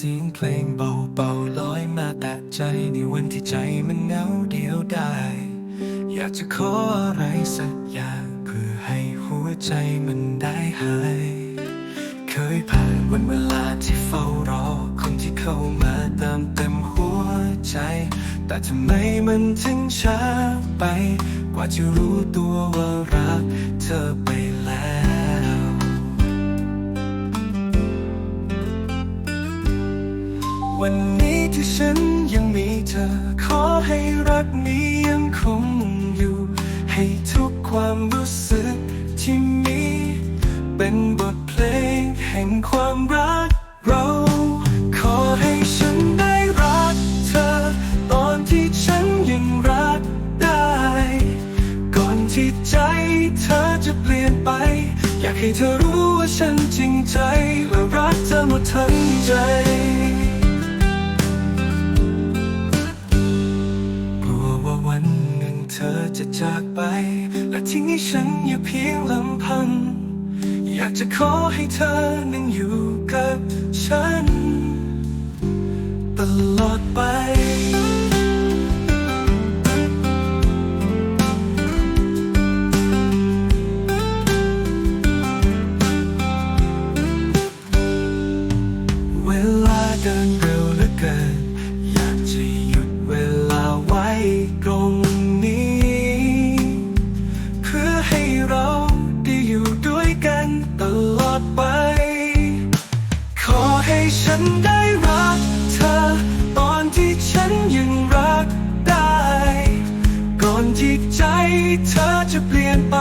เสียงเพลงเบาๆลอยมาแตะใจในวันที่ใจมันเหงาเดียวดายอยากจะขออะไรสักอย่างเพื่อให้หัวใจมันได้หาย เคยผ่านวันเวลาที่เฝ้ารอคนที่เข้ามาเติมเต็มหัวใจ แต่ทำไมมันถึงช้าไป กว่าจะรู้ตัวว่ารักเธอไป วันนี้ที่ฉันยังมีเธอ ขอให้รักนี้ยังคงอยู่ ให้ทุกความรู้สึกที่มี เป็นบทเพลงแห่งความรักเรา ขอให้ฉันได้รักเธอ ตอนที่ฉันยังรักได้ ก่อนที่ใจเธอจะเปลี่ยนไป อยากให้เธอรู้ว่าฉันจริงใจและรักเธอหมดทั้งใจ ธอจะจากไป และทิ้งให้ฉันอยู่เพียงลำพัง อยากจะขอให้เธอนั้นอยู่กับฉัน ตลอดไปเวลาเดิน นได้รักเธอ ตอนที่ฉันยังรักได้ ก่อนที่ใจเธอจะเปลี่ยนไป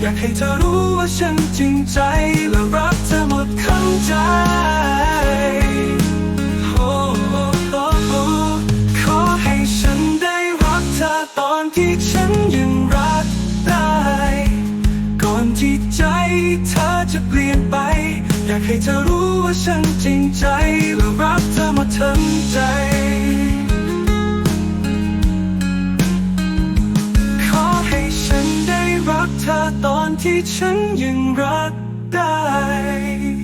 อยากให้เธอรู้ว่าฉันจริงใจ และรักเธอหมดข้างใจโอ้โอ้โอ้ขอให้ฉันได้รักเธอตอนที่ฉันยังรักได้ ก่อนที่ใจเธอจะเปลี่ยนไป อยากให้เธอรู้ว่าฉันจริงใจและรักเธอมาทั้งใจ ขอให้ฉันได้รักเธอตอนที่ฉันยังรักได้